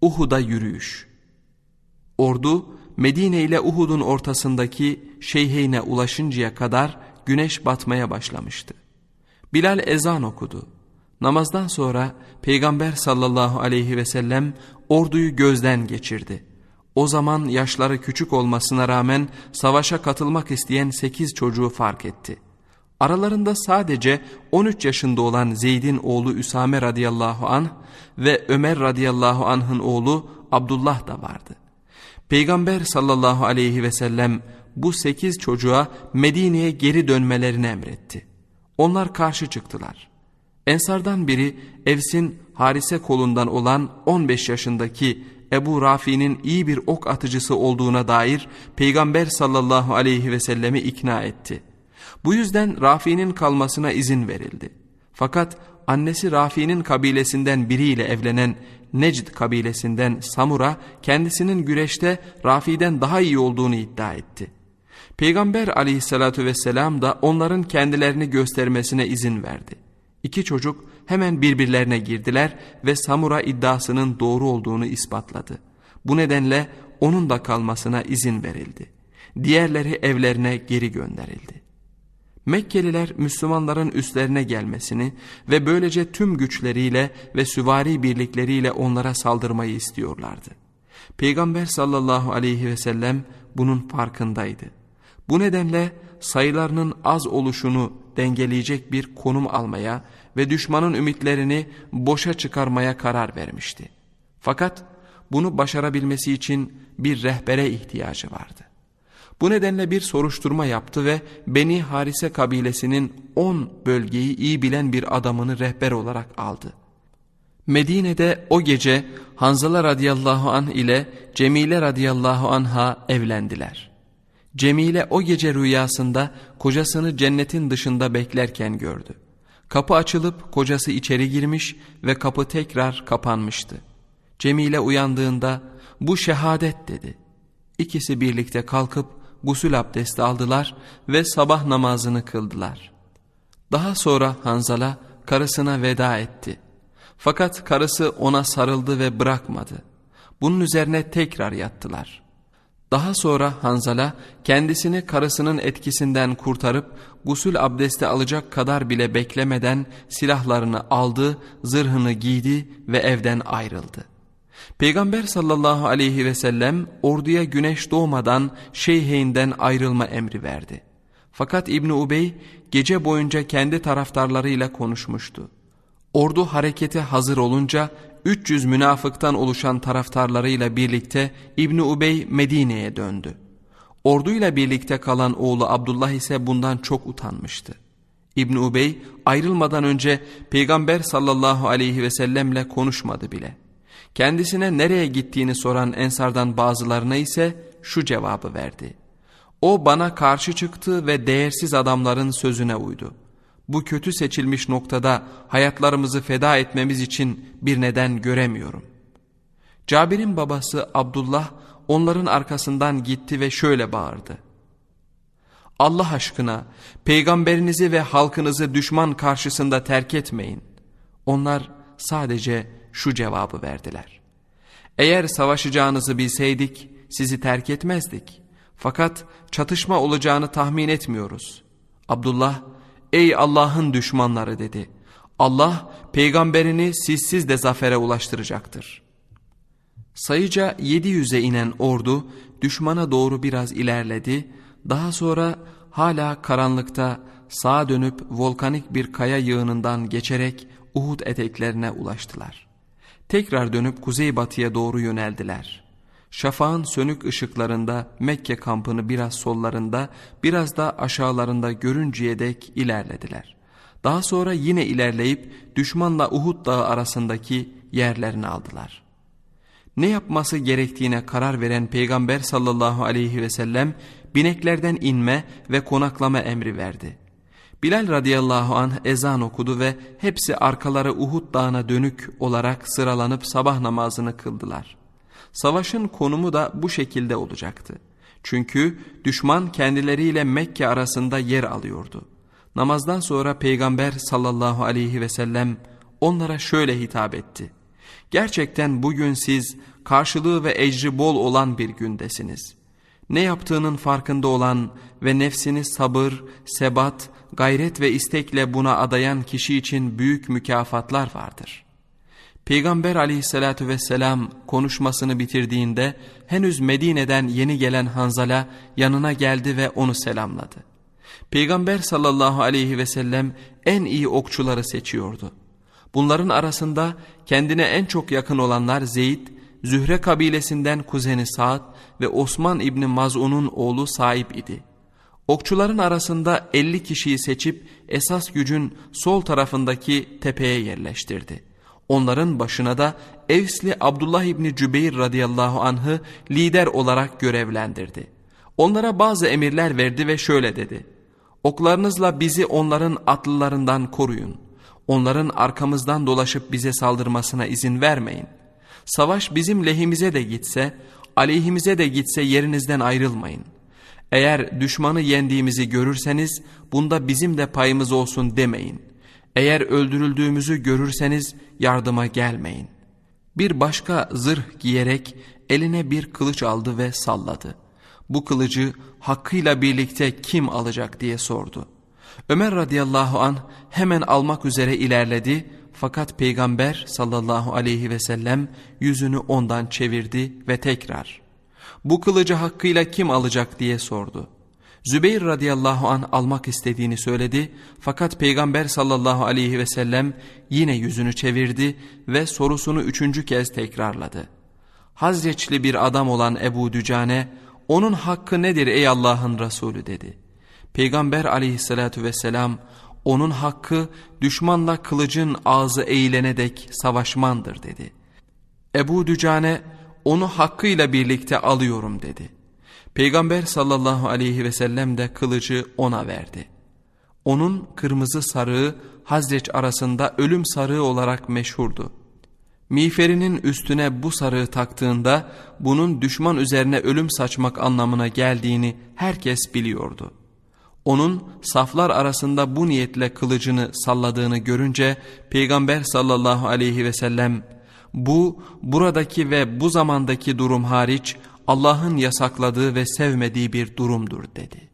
Uhud'a yürüyüş Ordu Medine ile Uhud'un ortasındaki Şeyheyne ulaşıncaya kadar güneş batmaya başlamıştı. Bilal ezan okudu. Namazdan sonra Peygamber sallallahu aleyhi ve sellem orduyu gözden geçirdi. O zaman yaşları küçük olmasına rağmen savaşa katılmak isteyen sekiz çocuğu fark etti. Aralarında sadece 13 yaşında olan Zeyd'in oğlu Üsame radıyallahu anh ve Ömer radıyallahu anh'ın oğlu Abdullah da vardı. Peygamber sallallahu aleyhi ve sellem bu sekiz çocuğa Medine'ye geri dönmelerini emretti. Onlar karşı çıktılar. Ensardan biri Evs'in Harise kolundan olan 15 yaşındaki Ebu Rafi'nin iyi bir ok atıcısı olduğuna dair Peygamber sallallahu aleyhi ve sellemi ikna etti. Bu yüzden Rafi'nin kalmasına izin verildi. Fakat annesi Rafi'nin kabilesinden biriyle evlenen Necd kabilesinden Samura kendisinin güreşte Rafi'den daha iyi olduğunu iddia etti. Peygamber aleyhissalatü vesselam da onların kendilerini göstermesine izin verdi. İki çocuk hemen birbirlerine girdiler ve Samura iddiasının doğru olduğunu ispatladı. Bu nedenle onun da kalmasına izin verildi. Diğerleri evlerine geri gönderildi. Mekkeliler Müslümanların üstlerine gelmesini ve böylece tüm güçleriyle ve süvari birlikleriyle onlara saldırmayı istiyorlardı. Peygamber sallallahu aleyhi ve sellem bunun farkındaydı. Bu nedenle sayılarının az oluşunu dengeleyecek bir konum almaya ve düşmanın ümitlerini boşa çıkarmaya karar vermişti. Fakat bunu başarabilmesi için bir rehbere ihtiyacı vardı. Bu nedenle bir soruşturma yaptı ve Beni Harise kabilesinin 10 bölgeyi iyi bilen bir adamını rehber olarak aldı. Medine'de o gece Hanzala radıyallahu anh ile Cemile radıyallahu anha evlendiler. Cemile o gece rüyasında kocasını cennetin dışında beklerken gördü. Kapı açılıp kocası içeri girmiş ve kapı tekrar kapanmıştı. Cemile uyandığında bu şehadet dedi. İkisi birlikte kalkıp gusül abdesti aldılar ve sabah namazını kıldılar. Daha sonra Hanzala karısına veda etti. Fakat karısı ona sarıldı ve bırakmadı. Bunun üzerine tekrar yattılar. Daha sonra Hanzala kendisini karısının etkisinden kurtarıp gusül abdesti alacak kadar bile beklemeden silahlarını aldı, zırhını giydi ve evden ayrıldı. Peygamber sallallahu aleyhi ve sellem orduya güneş doğmadan Şeyheyn'den ayrılma emri verdi. Fakat İbni Ubey gece boyunca kendi taraftarlarıyla konuşmuştu. Ordu harekete hazır olunca 300 münafıktan oluşan taraftarlarıyla birlikte İbni Ubey Medine'ye döndü. Orduyla birlikte kalan oğlu Abdullah ise bundan çok utanmıştı. İbni Ubey ayrılmadan önce Peygamber sallallahu aleyhi ve sellemle konuşmadı bile. Kendisine nereye gittiğini soran ensardan bazılarına ise şu cevabı verdi. O bana karşı çıktı ve değersiz adamların sözüne uydu. Bu kötü seçilmiş noktada hayatlarımızı feda etmemiz için bir neden göremiyorum. Cabir'in babası Abdullah onların arkasından gitti ve şöyle bağırdı. Allah aşkına peygamberinizi ve halkınızı düşman karşısında terk etmeyin. Onlar sadece şu cevabı verdiler. Eğer savaşacağınızı bilseydik sizi terk etmezdik. Fakat çatışma olacağını tahmin etmiyoruz. Abdullah, ey Allah'ın düşmanları dedi. Allah peygamberini sizsiz de zafere ulaştıracaktır. Sayıca 700'e inen ordu düşmana doğru biraz ilerledi. Daha sonra hala karanlıkta sağa dönüp volkanik bir kaya yığınından geçerek Uhud eteklerine ulaştılar. Tekrar dönüp kuzeybatıya doğru yöneldiler. Şafağın sönük ışıklarında Mekke kampını biraz sollarında biraz da aşağılarında görünceye dek ilerlediler. Daha sonra yine ilerleyip düşmanla Uhud dağı arasındaki yerlerini aldılar. Ne yapması gerektiğine karar veren Peygamber sallallahu aleyhi ve sellem bineklerden inme ve konaklama emri verdi. Bilal radıyallahu anh ezan okudu ve hepsi arkaları Uhud dağına dönük olarak sıralanıp sabah namazını kıldılar. Savaşın konumu da bu şekilde olacaktı. Çünkü düşman kendileriyle Mekke arasında yer alıyordu. Namazdan sonra Peygamber sallallahu aleyhi ve sellem onlara şöyle hitap etti. Gerçekten bugün siz karşılığı ve ecri bol olan bir gündesiniz. Ne yaptığının farkında olan ve nefsini sabır, sebat, gayret ve istekle buna adayan kişi için büyük mükafatlar vardır. Peygamber aleyhissalatü vesselam konuşmasını bitirdiğinde henüz Medine'den yeni gelen Hanzala yanına geldi ve onu selamladı. Peygamber sallallahu aleyhi ve sellem en iyi okçuları seçiyordu. Bunların arasında kendine en çok yakın olanlar Zeyd, Zühre kabilesinden kuzeni Sa'd ve Osman İbni Maz'un'un oğlu Saib idi. Okçuların arasında 50 kişiyi seçip esas gücün sol tarafındaki tepeye yerleştirdi. Onların başına da Evsli Abdullah İbni Cübeyr radıyallahu anh'ı lider olarak görevlendirdi. Onlara bazı emirler verdi ve şöyle dedi. Oklarınızla bizi onların atlılarından koruyun. Onların arkamızdan dolaşıp bize saldırmasına izin vermeyin. Savaş bizim lehimize de gitse, aleyhimize de gitse yerinizden ayrılmayın. Eğer düşmanı yendiğimizi görürseniz bunda bizim de payımız olsun demeyin. Eğer öldürüldüğümüzü görürseniz yardıma gelmeyin. Bir başka zırh giyerek eline bir kılıç aldı ve salladı. Bu kılıcı hakkıyla birlikte kim alacak diye sordu. Ömer radıyallahu an hemen almak üzere ilerledi fakat peygamber sallallahu aleyhi ve sellem yüzünü ondan çevirdi ve tekrar bu kılıcı hakkıyla kim alacak diye sordu. Zübeyir radıyallahu an almak istediğini söyledi fakat peygamber sallallahu aleyhi ve sellem yine yüzünü çevirdi ve sorusunu üçüncü kez tekrarladı. Hazreçli bir adam olan Ebu Dücane onun hakkı nedir ey Allah'ın Resulü dedi. Peygamber aleyhissalatü vesselam onun hakkı düşmanla kılıcın ağzı eğilene dek savaşmandır dedi. Ebu Dücane onu hakkıyla birlikte alıyorum dedi. Peygamber sallallahu aleyhi ve sellem de kılıcı ona verdi. Onun kırmızı sarığı Hazreç arasında ölüm sarığı olarak meşhurdu. Miğferinin üstüne bu sarığı taktığında bunun düşman üzerine ölüm saçmak anlamına geldiğini herkes biliyordu. Onun saflar arasında bu niyetle kılıcını salladığını görünce Peygamber sallallahu aleyhi ve sellem bu buradaki ve bu zamandaki durum hariç Allah'ın yasakladığı ve sevmediği bir durumdur dedi.